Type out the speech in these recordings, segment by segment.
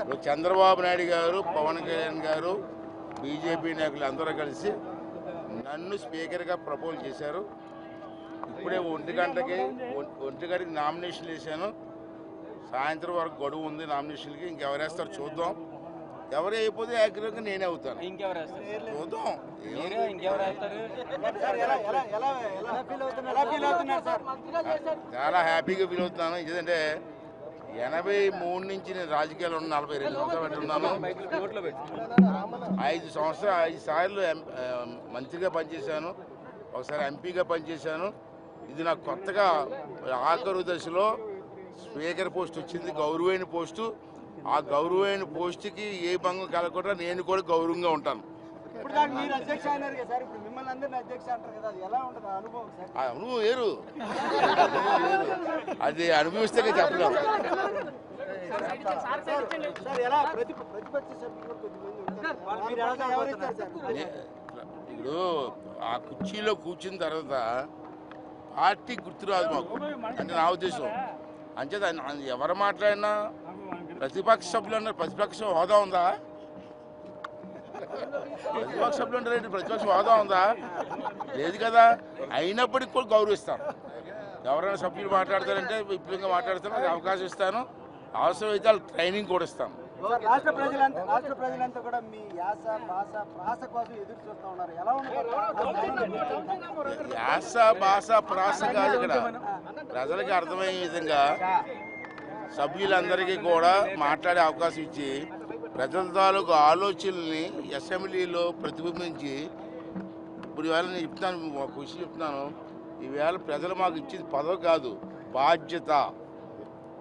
ఇప్పుడు చంద్రబాబు నాయుడు గారు పవన్ కళ్యాణ్ గారు బీజేపీ నాయకులు అందరూ కలిసి నన్ను స్పీకర్గా ప్రపోజ్ చేశారు. ఇప్పుడే ఒంటి గంటకి ఒంటి గంటకి నామినేషన్ వేసాను సాయంత్రం వరకు గడువు ఉంది నామినేషన్కి ఇంకెవరు వేస్తారు చూద్దాం. ఎవరు అయిపోతే యాక్టివ్గా నేనే అవుతాను. చూద్దాం. చాలా హ్యాపీగా ఫీల్ అవుతున్నాను. ఎందుకంటే ఎనభై మూడు నుంచి నేను రాజకీయాల్లో ఉన్న నలభై రెండు సంవత్సరాలు పెట్టున్నాను ఐదు సంవత్సరాలు ఐదు సార్లు ఎం- మంత్రిగా పనిచేశాను ఒకసారి ఎంపీగా పనిచేశాను. ఇది నాకు కొత్తగా ఆఖరు దశలో స్పీకర్ పోస్ట్ వచ్చింది గౌరవైన పోస్టు. ఆ గౌరవైన పోస్టుకి ఏ భంగం కలగకుండా నేను కూడా గౌరవంగా ఉంటాను. ఇప్పుడు దాకా మీరు అధ్యక్ష అయినారు కదా సార్ ఇప్పుడు మిమ్మల్ని అందరినీ అధ్యక్ష అంటారు కదా అది ఎలా ఉంటుంది అనుభవం సార్? ఆ అనుభవం వేరు. అది అనుభవిస్తే చెప్పలేము సార్ ఎలా ప్రతి ప్రతిపక్ష సభ్యులు కొద్దిమంది ఉంటారు. మీరు ఎలా వ్యవహరిస్తారు సార్? నే- ఇప్పుడు ఆ కుర్చీలో కూర్చున్న తర్వాత పార్టీ గుర్తురాదు మాకు. అంటే నా ఉద్దేశం. అంచేత అన్- ఎవరు మాట్లాడినా ప్రతిపక్ష సభ్యులు అన్నారు ప్రతిపక్ష హోదా ఉందా? ప్రతిపక్ష సభ్యులు ఏంటి? ప్రతిపక్ష హోదా ఉందా? లేదు కదా. అయినప్పటికీ కూడా గౌరవిస్తాను ఎవరైనా సభ్యులు మాట్లాడతారంటే విపులంగా మాట్లాడతాను నాకు అవకాశం ఇస్తాను. అవసరమైతే వాళ్ళు ట్రైనింగ్ కూడా ఇస్తాను. సార్ రాష్ట్ర ప్రజలంతా రాష్ట్ర ప్రజలంతా కూడా మీ యాస భాష ప్రాస కోసం ఎదురు చూస్తూ ఉన్నారు. ఎలా ఉండదు యాస భాష ప్రాస కాదు ఇక్కడ. ప్రజలకి అర్థమయ్యే విధంగా సభ్యులందరికీ కూడా మాట్లాడే అవకాశం ఇచ్చి ప్రజల తాలూకు ఆలోచనల్ని అసెంబ్లీలో ప్రతిబింబించి ఇప్పుడు ఈవేళ నేను చెప్తాను ఒక విషయం చెప్తున్నాను. ఈవేళ ప్రజలు మాకు ఇచ్చింది పదవి కాదు బాధ్యత.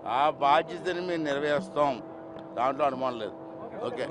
ఆ బాధ్యతని మేము నెరవేరుస్తాం. దాంట్లో అనుమానం లేదు. ఓకే.